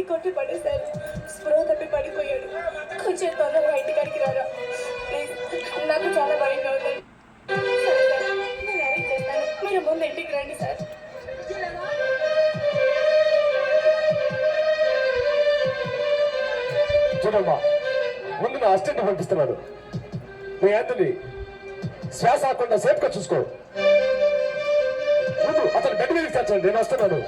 మా కొట్టి పడేశారు. స్పృహ తప్పి పడిపోయాడు. కొంచెం తొందరగా ఇంటికాడికి రారా. ప్లీజ్ నాకు చాలా భయంగా ఉందండి నేను అరేంజ్ చేస్తాను. మీరు ముందు ఇంటికి రండి సార్. చూడమ్మా ముందు నా అసిస్టెంట్ పంపిస్తున్నాను. మీ యాంతని శ్వాస ఆకుండా సేఫ్గా చూసుకో. ముందు అతను బెడ్ మీదకి తెచ్చండి నేను వస్తున్నాను.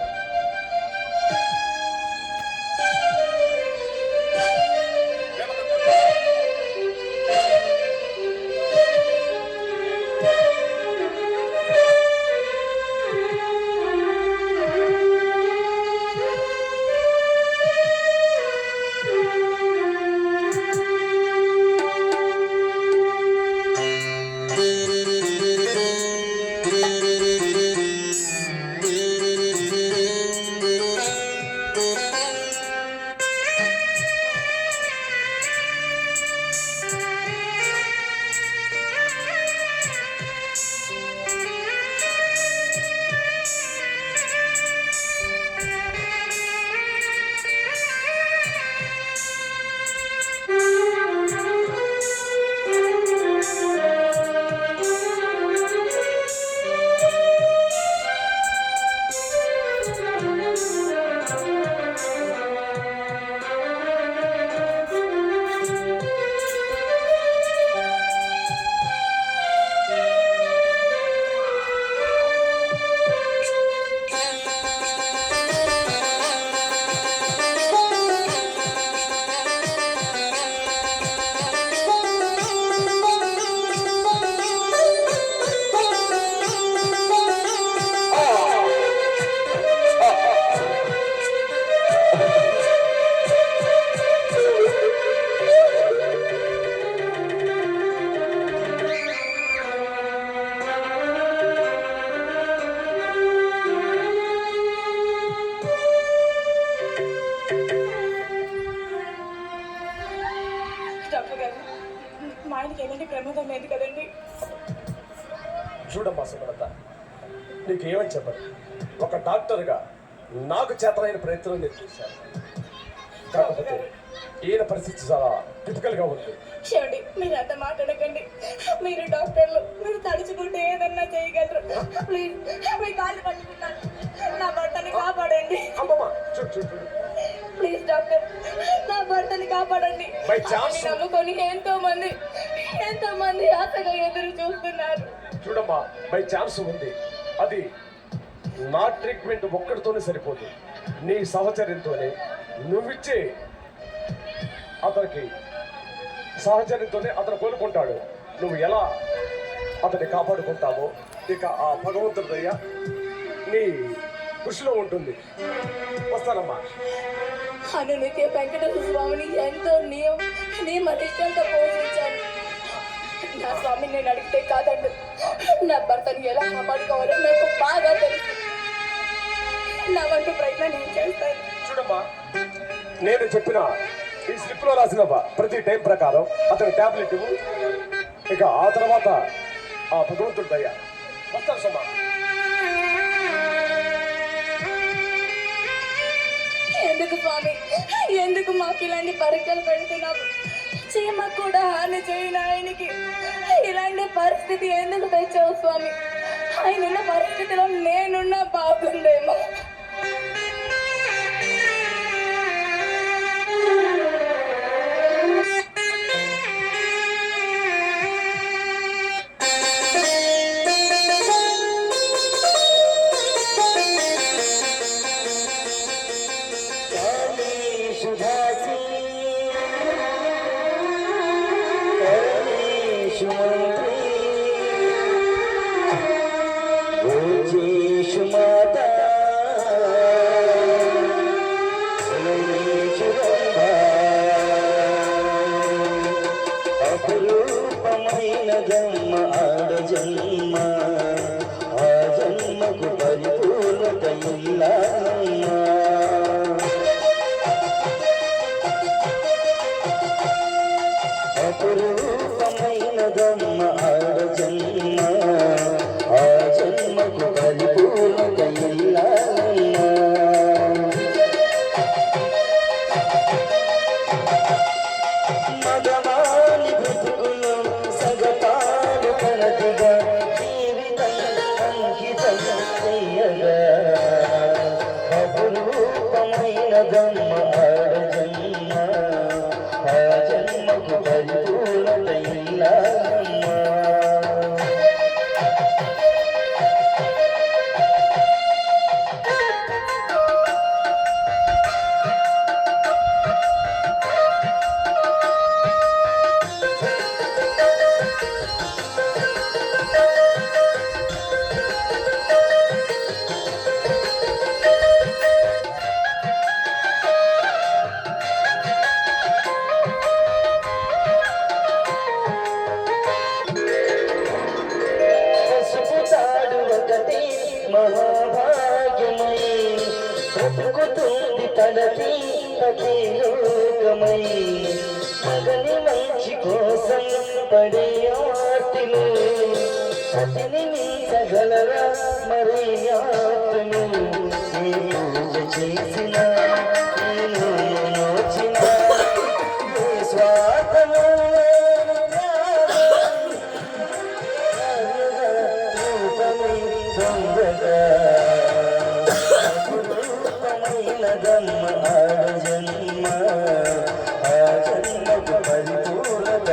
ఏమని చెప్పదు ఒక డాక్టర్గా నాకు చేతనైన ప్రయత్నం నేను చేశాను. కాకపోతే ఈయన పరిస్థితి చాలా క్రిటికల్గా ఉంది. చూడండి మీరు అంత మాట్లాడకండి మీరు డాక్టర్లు మీరు తడుచుకుంటే ఏదన్నా చేయగలరు. ప్లీజ్ మీ కాళ్ళు పట్టుకున్నాను నా భర్తని కాపాడండి. అమ్మమ్మ చూడు చూడు చూడు. ప్లీజ్ డాక్టర్ నా భర్తని కాపాడండి. నమ్ముకొని ఎంతో మంది ఎంతో మంది ఆశగా ఎదురు చూస్తున్నారు. చూడమ్మా బై ఛాన్స్ ఉంది. అది నా ట్రీట్మెంట్ ఒక్కడితోనే సరిపోదు. నీ సహచర్యంతోనే. నువ్విచ్చే అతనికి సహచర్యంతోనే అతను కోలుకుంటాడు. నువ్వు ఎలా అతన్ని కాపాడుకుంటావో ఇక ఆ భగవంతుడి దయ నీ కృషిలో ఉంటుంది. వస్తానమ్మా. అనునిత్య వెంకటేశ్వర స్వామిని ఎంతో నియం నియమనిష్టంతో పోషించాను నా స్వామిని నేను అడిగితే కాదండు. నా భర్తని ఎలా కాపాడుకోవాలో నాకు బాగా తెలుసు. నా వంతు ప్రయత్నం నేను చేస్తాను. చూడమ్మా నేను చెప్పిన ఈ స్లిప్లో రాసిన ప్రతి టైం ప్రకారం అతని టాబ్లెట్ ఇవ్వు. ఇక ఆ తర్వాత ఆ భగవంతుడి దయ. వస్తాను ఎందుకు స్వామి? ఎందుకు మాకు ఇలాంటి పరీక్షలు పెడుతున్నావు చీమ కూడా హాని చేయని ఆయనకి. ఇలాంటి పరిస్థితి ఎందుకు తెచ్చావు స్వామి? ఆయన పరిస్థితిలో నేనున్నా బాగుండేమో. రూపమైన జన్మ ఆడ జన్మ. ఆ జన్మకు పరిపూర్ణత ఇల్లానమ్మా రూపమైనదమ్మ ఆడ జన్మ. ఆ జన్మకు పరిపూర్ణత ఇల్లాలమ్మ తలది లోకమై మగని మంచి కోసం పడే అతిని మించగలరా మరి ఆటలు నీ పూజ చేసిన నేను నోచిన నీ జన్మ ఆ జన్మకు పరిపూర్ణత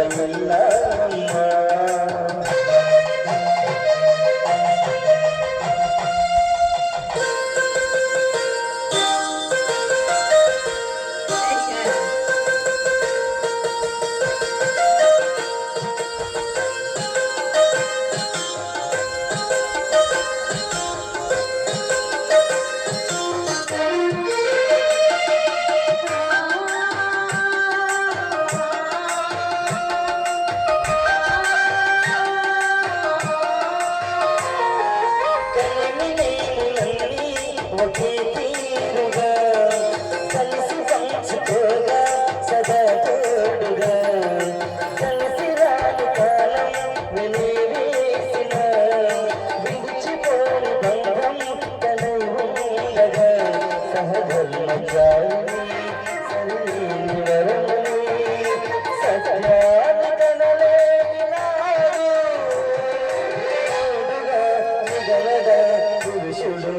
పురుషుడు.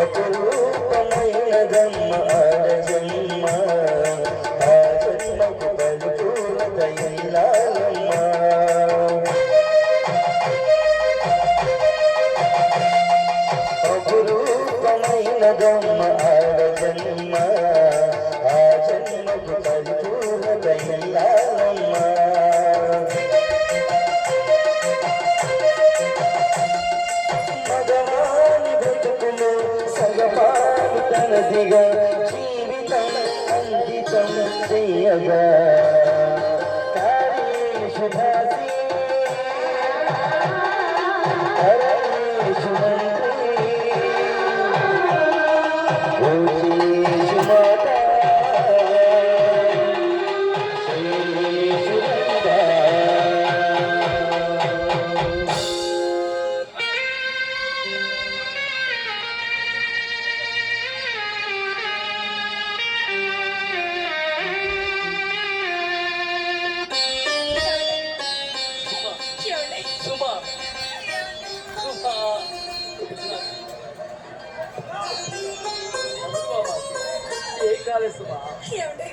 అపురూపమైనదమ్మ ఆడ జన్మ ఆ జన్మకు పరిపూర్ణత ఇల్లాలమ్మ అపురూపమైనదమ్మ ఆడ జన్మ ఆ జన్మకు పరిపూర్ణత ఇల్లాలమ్మ செய்யத ఏమండి?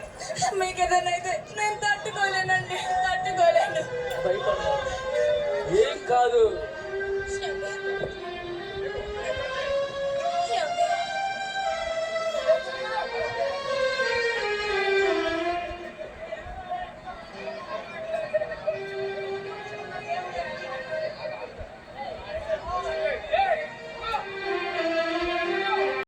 మీకు ఏదైనా అయితే నేను తట్టుకోలేనండి తట్టుకోలేను. ఏం కాదు.